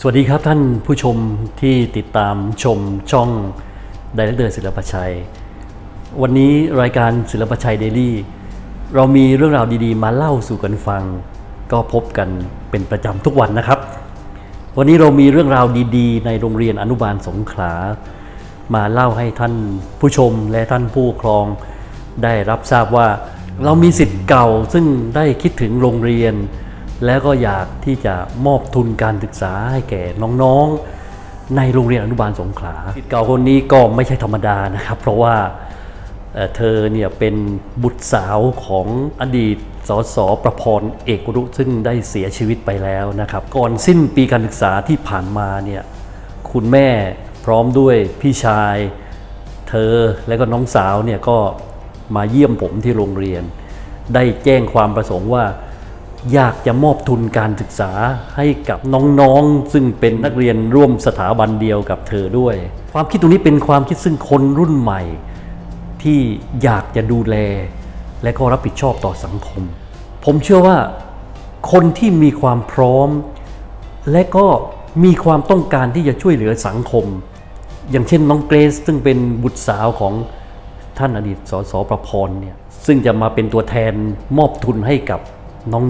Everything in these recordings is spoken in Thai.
สวัสดีครับท่านผู้ชมที่ติดตามชมช่องไดเรเตอร์ศิลปชัย วันนี้รายการศิลปชัยเดลี่ เรามีเรื่องราวดีๆ มาเล่าสู่กันฟัง ก็พบกันเป็นประจำทุกวันนะครับ วันนี้เรามีเรื่องราวดี ๆ ในโรงเรียนอนุบาลสงขลา มาเล่าให้ท่านผู้ชมและท่านผู้ปกครอง ได้รับทราบว่าเรามีสิทธิ์เก่าซึ่งได้คิดถึงโรงเรียน แล้วก็อยากที่จะมอบทุนการศึกษาให้แก่น้องๆ ในโรงเรียนอนุบาลสงขลาสิทธิ์เก่าคนนี้ก็ไม่ใช่ธรรมดานะครับ เพราะว่าเธอเนี่ยเป็นบุตรสาวของอดีตสสประพรเอกรุซึ่งได้เสียชีวิตไปแล้วนะครับ ก่อนสิ้นปีการศึกษาที่ผ่านมาเนี่ยคุณแม่พร้อมด้วยพี่ชาย เธอและก็น้องสาวเนี่ยก็มาเยี่ยมผมที่โรงเรียน ได้แจ้งความประสงค์ว่า อยากจะมอบทุนการศึกษาให้กับน้องๆ ซึ่งเป็นนักเรียนร่วมสถาบันเดียวกับเธอด้วย ความคิดตรงนี้เป็นความคิดซึ่งคนรุ่นใหม่ ที่อยากจะดูแล และก็รับผิดชอบต่อสังคม ผมเชื่อว่าคนที่มีความพร้อม และก็มีความต้องการที่จะช่วยเหลือสังคม อย่างเช่นน้องเกรซซึ่งเป็นบุตรสาวของท่านอดีตสสประพรเนี่ยซึ่งจะมาเป็นตัวแทนมอบทุนให้กับ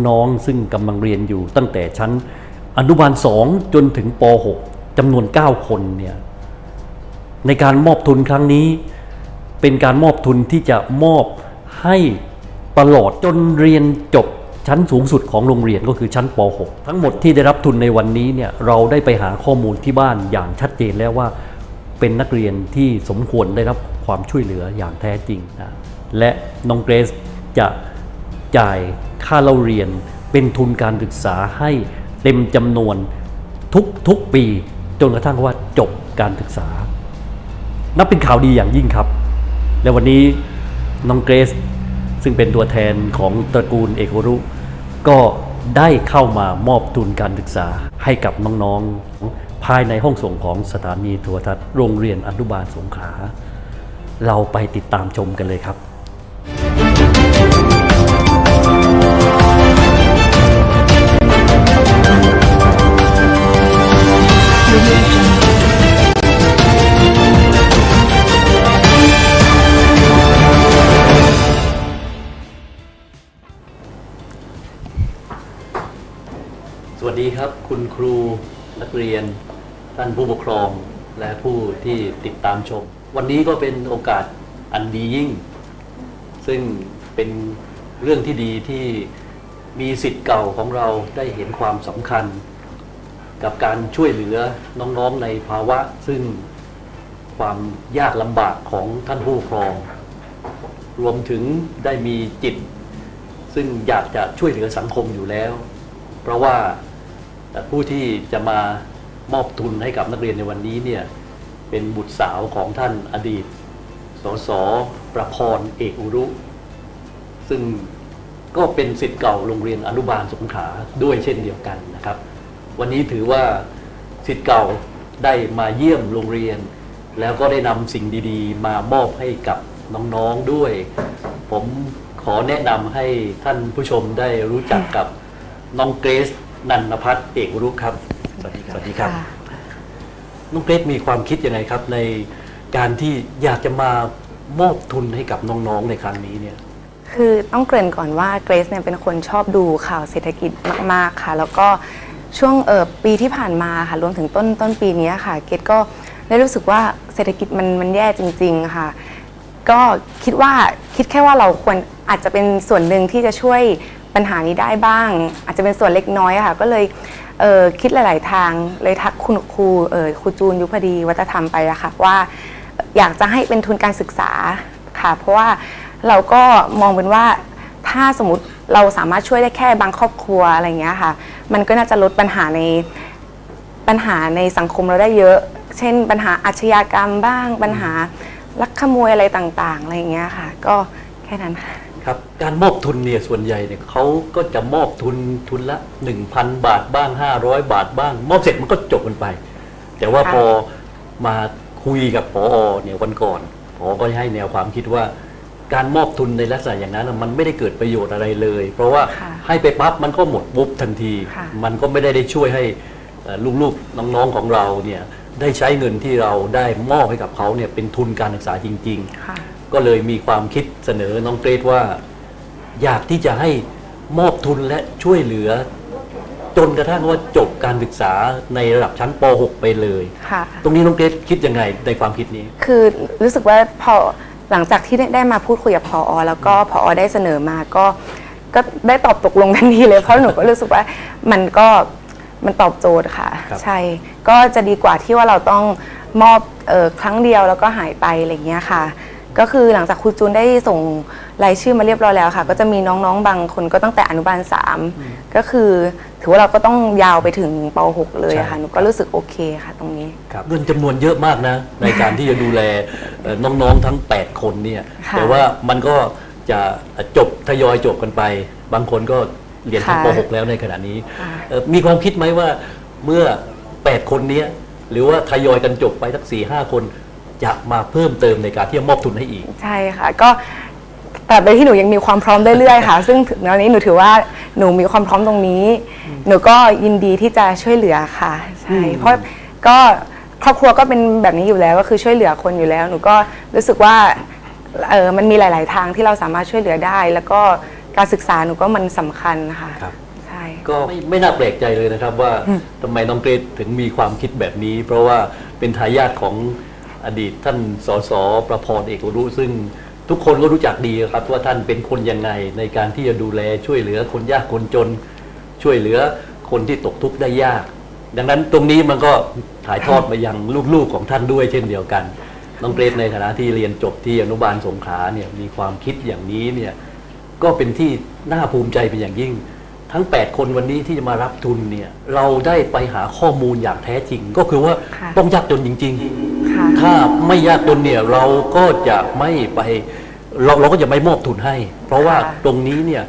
น้องๆ ซึ่งกำลังเรียนอยู่ตั้งแต่ชั้นอนุบาล 2 จนถึงป .6 จำนวน 9 คนเนี่ยในการมอบทุนครั้งนี้ เป็นการมอบทุนที่จะมอบให้ตลอดจนเรียนจบชั้นสูงสุดของโรงเรียนก็คือชั้นป .6 ทั้งหมดที่ได้รับทุนในวันนี้เนี่ยเราได้ไปหาข้อมูลที่บ้านอย่างชัดเจนแล้วว่า เป็นนักเรียนที่สมควรได้รับความช่วยเหลืออย่างแท้จริงนะและน้องเกรซจะ จ่ายค่าเล่าเรียนเป็นทุนการศึกษาให้เต็มจำนวนทุกทุกปีจนกระทั่งว่าจบการศึกษา นับเป็นข่าวดีอย่างยิ่งครับ และวันนี้น้องเกรซซึ่งเป็นตัวแทนของตระกูลเอกวรุ ก็ได้เข้ามามอบทุนการศึกษาให้กับน้องๆ ภายในห้องส่งของสถานีโทรทัศน์โรงเรียนอนุบาลสงขลาเราไปติดตามชมกันเลยครับ กเรียน ท่านผู้ปกครองและผู้ที่ติดตามชม วันนี้ก็เป็นโอกาสอันดียิ่ง ซึ่งเป็นเรื่องที่ดีที่มีสิทธิ์เก่าของเราได้เห็นความสำคัญ กับการช่วยเหลือน้องๆในภาวะ ซึ่งความยากลำบากของท่านผู้ปกครอง รวมถึงได้มีจิต ซึ่งอยากจะช่วยเหลือสังคมอยู่แล้ว เพราะว่า ผู้ที่จะมามอบทุนให้กับนักเรียนในวันนี้เนี่ยเป็นบุตรสาวของท่านอดีต สสประพรเอกอุรุ ซึ่งก็เป็นสิทธิ์เก่าโรงเรียนอนุบาลสงขลาด้วยเช่นเดียวกันนะครับ วันนี้ถือว่าสิทธิ์เก่าได้มาเยี่ยมโรงเรียน แล้วก็ได้นำสิ่งดีๆ มามอบให้กับน้องๆด้วย ผมขอแนะนำให้ท่านผู้ชมได้รู้จักกับน้องเกรซ นันนพัฒน์เอกอุรุครับ สวัสดีครับ สวัสดีครับค่ะน้องเกรซมีความคิดยังไงครับ ในการที่อยากจะมามอบทุนให้กับน้องๆในครั้งนี้เนี่ย คือต้องเกริ่นก่อนว่าเกรซเนี่ยเป็นคนชอบดูข่าวเศรษฐกิจมาก ๆ ค่ะ แล้วก็ช่วงเออปีที่ผ่านมาค่ะ รวมถึงต้นต้นปีนี้ค่ะ เกรซก็ได้รู้สึกว่าเศรษฐกิจมันมันแย่จริง ๆ ค่ะ ก็คิดว่าคิดแค่ว่าเราควรอาจจะเป็นส่วนหนึ่งที่จะช่วย ปัญหานี้ได้บ้าง อาจจะเป็นส่วนเล็กน้อยอะค่ะ ก็เลยเออคิดหลาย ๆ ทางเลยทักคุณครูเออครูจูนยุพดีวัฒธรรมไปอะค่ะว่า อยากจะให้เป็นทุนการศึกษาค่ะ เพราะว่าเราก็มองเป็นว่าถ้าสมมติเราสามารถช่วยได้แค่บางครอบครัวอะไรอย่างเงี้ยค่ะ มันก็น่าจะลดปัญหาในปัญหาในสังคมเราได้เยอะ เช่น ปัญหาอาชญากรรมบ้าง ปัญหาลักขโมยอะไรต่าง ๆ อะไรอย่างเงี้ยค่ะ ก็แค่นั้นค่ะ ครับการมอบทุนเนี่ยส่วนใหญ่เนี่ยเขาก็จะมอบทุนทุนละ 1,000 บาทบ้าง 500 บาทบ้าง มอบเสร็จมันก็จบกันไป แต่ว่าค่ะพอมาคุยกับพอเนี่ยวันก่อนพอก็ให้แนวความคิดว่า การมอบทุนในลักษณะอย่างนั้นน่ะมันไม่ได้เกิดประโยชน์อะไรเลย เพราะว่าค่ะให้ไปปั๊บมันก็หมดปุ๊บทันทีค่ะมันก็ไม่ได้ได้ช่วยให้เอ่อลูกๆน้องๆของเราเนี่ยได้ใช้เงินที่เราได้มอบให้กับเขาเนี่ยเป็นทุนการศึกษาจริงๆค่ะ ก็เลยมีความคิดเสนอน้องเกรดว่า อยากที่จะให้มอบทุนและช่วยเหลือ จนกระทั่งว่าจบการศึกษาในระดับชั้นป .6 ไปเลย ค่ะ ตรงนี้น้องเกรดคิดยังไงในความคิดนี้ คือรู้สึกว่าพอหลังจากที่ได้ได้มาพูดคุยกับพอแล้วก็พอได้เสนอมาก็ก็ได้ตอบตกลงทันทีเลยเพราะหนูก็รู้สึกว่ามันก็มันตอบโจทย์ค่ะ ครับ ใช่ก็จะดีกว่าที่ว่าเราต้องมอบเออครั้งเดียวแล้วก็หายไปอะไรอย่างเงี้ยค่ะ ก็คือหลังจากครูจูนได้ส่งรายชื่อมาเรียบร้อยแล้วค่ะ ก็จะมีน้องๆบางคนก็ตั้งแต่อนุบาลสามก็คือถือว่าเราก็ต้องยาวไปถึงป .6 เลยอะค่ะหนูก็รู้สึกโอเคค่ะ ตรงนี้ ครับเงินจำนวนเยอะมากนะ ในการที่จะดูแลเอ่อน้องๆทั้ง 8 คนเนี่ย ค่ะแต่ว่ามันก็จะจบทยอยจบกันไป บางคนก็เรียนชั้นค่ะป .6 แล้วในขณะนี้ค่ะ เอ่อมีความคิดไหมว่าเมื่อ 8 คนเนี้ยหรือว่าทยอยกันจบไปสัก4 5คน จะมาเพิ่มเติมในการที่จะมอบทุนให้อีก ใช่ค่ะ ก็ตราบใดที่หนูยังมีความพร้อมเรื่อยๆค่ะ ซึ่งถึงตอนนี้หนูถือว่าหนูมีความพร้อมตรงนี้ หนูก็ยินดีที่จะช่วยเหลือค่ะใช่เพราะก็ครอบครัวก็เป็นแบบนี้อยู่แล้วก็คือช่วยเหลือคนอยู่แล้ว หนูก็รู้สึกว่าเออมันมีหลาย ๆ ทางที่เราสามารถช่วยเหลือได้ แล้วก็การศึกษาหนูก็มันสำคัญค่ะครับใช่ก็ไม่ไม่น่าแปลกใจเลยนะครับว่าทำไมน้องเกรดถึงมีความคิดแบบนี้ เพราะว่าเป็นทายาทของ อดีตท่านสสประพรเอกอุรุซึ่งทุกคนก็รู้จักดีครับว่าท่านเป็นคนยังไงในการที่จะดูแลช่วยเหลือคนยากคนจน ช่วยเหลือคนที่ตกทุกข์ได้ยาก ดังนั้นตรงนี้มันก็ถ่ายทอดมายังลูกๆของท่านด้วยเช่นเดียวกันน้องเกรดในฐานะที่เรียนจบที่อนุบาลสงขลาเนี่ยมีความคิดอย่างนี้เนี่ยก็เป็นที่น่าภูมิใจเป็นอย่างยิ่ง ทั้ง 8 คนวันนี้ที่จะมารับทุนเนี่ยเราได้ไปหาข้อมูลอย่างแท้จริง ก็คือว่าค่ะต้องยากจนจริง ค่ะ ๆ ถ้าไม่ยากจนเนี่ยเราก็จะไม่ไปเราเราก็จะไม่มอบทุนให้ เพราะว่าค่ะ ตรงนี้เนี่ย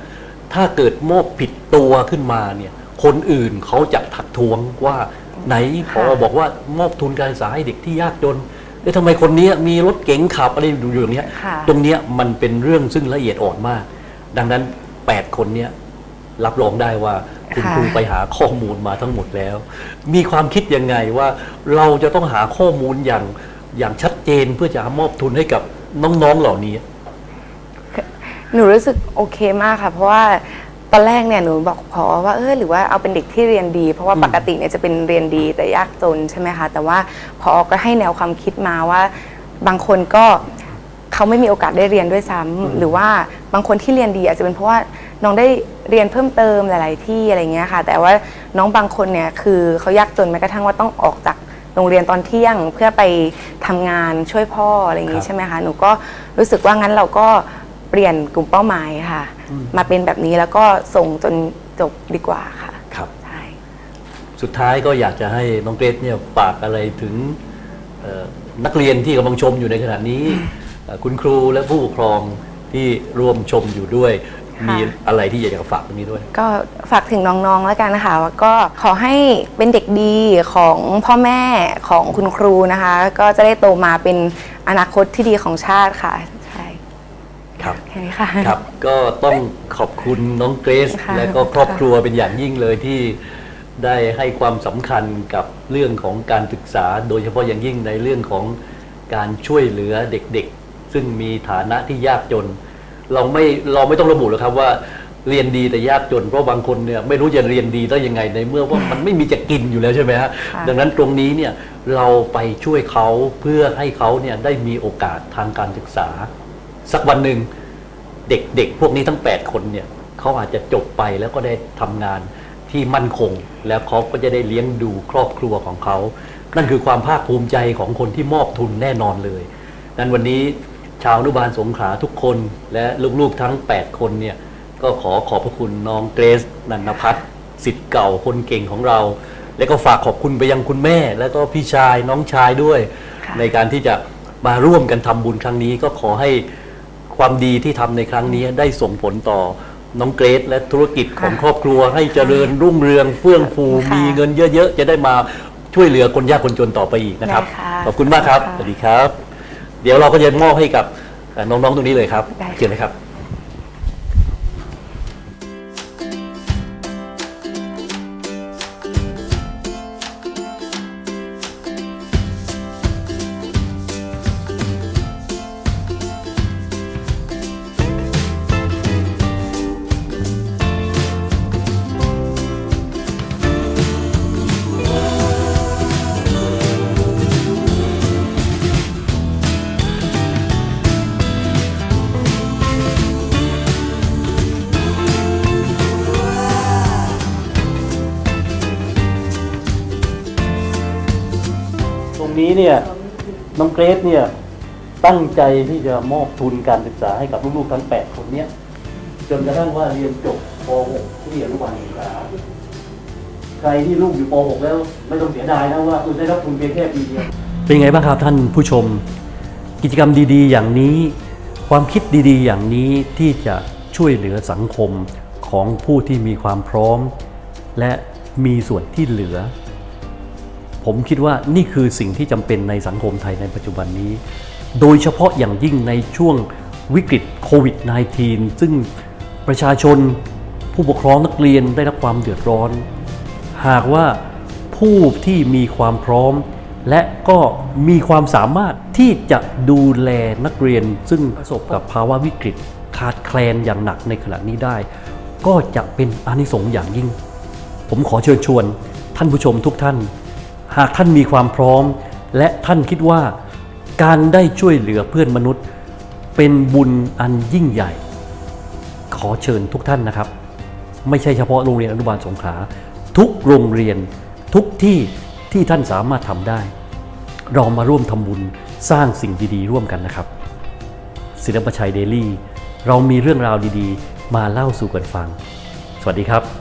ถ้าเกิดมอบผิดตัวขึ้นมาเนี่ยคนอื่นเขาจะทักท้วงว่าไหนพอบอกว่ามอบทุนการศึกษาให้เด็กที่ยากจนเอ๊ะทำไมคนเนี้ยมีรถเก๋งขับอะไรอยู่อย่างเนี้ย ค่ะ ตรงเนี้ยมันเป็นเรื่องซึ่งละเอียดอ่อนมาก ดังนั้น 8 คนเนี้ย รับรองได้ว่าคุณค่ะครูไปหาข้อมูลมาทั้งหมดแล้ว มีความคิดยังไงว่าเราจะต้องหาข้อมูลอย่างอย่างชัดเจนเพื่อจะมอบทุนให้กับน้องๆเหล่านี้ หนูรู้สึกโอเคมากค่ะ เพราะว่าตอนแรกเนี่ยหนูบอกพอว่าเออหรือว่าเอาเป็นเด็กที่เรียนดี เพราะว่าอืมปกติเนี่ยจะเป็นเรียนดีแต่ยากจนใช่ไหมคะแต่ว่าพอก็ให้แนวความคิดมาว่า บางคนก็เขาไม่มีโอกาสได้เรียนด้วยซ้ำหรือว่าบางคนที่เรียนดีอาจจะเป็นเพราะว่า น้องได้เรียนเพิ่มเติมหลาย ๆ ที่อะไรเงี้ยค่ะ แต่ว่าน้องบางคนเนี่ยคือเขายากจนแม้กระทั่งว่าต้องออกจากโรงเรียนตอนเที่ยงเพื่อไปทำงานช่วยพ่ออะไรอย่างคงี้รับใช่ไหมคะหนูก็รู้สึกว่างั้นเราก็เปลี่ยนกลุ่มเป้าหมายค่ะ มาเป็นแบบนี้แล้วก็ส่งจนจบดีกว่าค่ะครับ ใช่สุดท้ายก็อยากจะให้น้องเกรซเนี่ยฝากอะไรถึงเอ่อนักเรียนที่กำลังชมอยู่ในขณะนี้เอ่อคุณครูและผู้ปกครองที่ร่วมชมอยู่ด้วยค่ะ มีอะไรที่อยากจะฝากตรงนี้ด้วย ก็ฝากถึงน้องๆแล้วกันนะคะว่าก็ขอให้เป็นเด็กดีของพ่อแม่ของคุณครูนะคะ ก็จะได้โตมาเป็นอนาคตที่ดีของชาติค่ะใช่ครับแค่นี้ค่ะครับก็ต้องขอบคุณน้องเกรซค่ะและก็ครอบครัวเป็นอย่างยิ่งเลยที่ได้ให้ความสำคัญกับเรื่องของการศึกษา โดยเฉพาะอย่างยิ่งในเรื่องของการช่วยเหลือเด็กๆ ซึ่งมีฐานะที่ยากจน เราไม่เราไม่ต้องระบุหรอกครับว่าเรียนดีแต่ยากจนเพราะบางคนเนี่ยไม่รู้จะเรียนดีได้ยังไงในเมื่อว่ามันไม่มีจะกินอยู่แล้วใช่ไหมฮะค่ะดังนั้นตรงนี้เนี่ยเราไปช่วยเขาเพื่อให้เขาเนี่ยได้มีโอกาสทางการศึกษา สักวันหนึ่งเด็กๆพวกนี้ทั้ง 8 คนเนี่ยเขาอาจจะจบไปแล้วก็ได้ทำงานที่มั่นคง แล้วเขาก็จะได้เลี้ยงดูครอบครัวของเขา นั่นคือความภาคภูมิใจของคนที่มอบทุนแน่นอนเลยนั้นวันนี้ ชาวอนุบาลสงขลาทุกคนและลูกๆทั้ง 8 คนเนี่ยก็ขอขอบพระคุณน้องเกรซนันทพัฒน์สิทธิ์เก่าคนเก่งของเรา และก็ฝากขอบคุณไปยังคุณแม่ แล้วก็พี่ชายน้องชายด้วยค่ะในการที่จะมาร่วมกันทำบุญครั้งนี้ ก็ขอให้ความดีที่ทำในครั้งนี้ได้ส่งผลต่อน้องเกรซและธุรกิจของค่ะครอบครัว ให้เจริญรุ่งเรืองเฟื่องฟูค่ะมีเงินเยอะ ๆ จะได้มาช่วยเหลือคนยากคนจนต่อไปอีกนะครับ ได้ค่ะขอบคุณมากครับขอบคุณค่ะสวัสดีครับ เดี๋ยวเราก็จะมอบให้กับเอ่อน้องๆตรงนี้เลยครับได้ค่ะ เชิญเลยครับ เนี่ยน้องเกรซเนี่ยตั้งใจที่จะมอบทุนการศึกษาให้กับลูกๆทั้ง 8 คนเนี่ยจนกระทั่งว่าเรียนจบป .6 ที่อนุบาลศึกษาใครที่ลูกอยู่ป .6 แล้วไม่ต้องเสียดายนะว่าคุณได้รับทุนเพียงแค่ปีเดียวเป็นไงบ้างครับท่านผู้ชม กิจกรรมดีๆ อย่างนี้ ความคิดดีๆ อย่างนี้ที่จะช่วยเหลือสังคมของผู้ที่มีความพร้อม และมีส่วนที่เหลือ ผมคิดว่านี่คือสิ่งที่จำเป็นในสังคมไทยในปัจจุบันนี้ โดยเฉพาะอย่างยิ่งในช่วงวิกฤตโควิด -19 ซึ่งประชาชนผู้ปกครองนักเรียนได้รับความเดือดร้อน หากว่าผู้ที่มีความพร้อม และก็มีความสามารถที่จะดูแลนักเรียน ซึ่งประสบกับภาวะวิกฤตขาดแคลนอย่างหนักในขณะนี้ได้ ก็จะเป็นอานิสงส์อย่างยิ่ง ผมขอเชิญชวนท่านผู้ชมทุกท่าน หากท่านมีความพร้อม และท่านคิดว่าการได้ช่วยเหลือเพื่อนมนุษย์ เป็นบุญอันยิ่งใหญ่ ขอเชิญทุกท่านนะครับ ไม่ใช่เฉพาะโรงเรียนอนุบาลสงขลาทุกโรงเรียนทุกที่ที่ท่านสามารถทำได้ เรามาร่วมทำบุญสร้างสิ่งดีๆ ร่วมกันนะครับ ศิลปชัยเดลี่ เรามีเรื่องราวดีๆ มาเล่าสู่กันฟัง สวัสดีครับ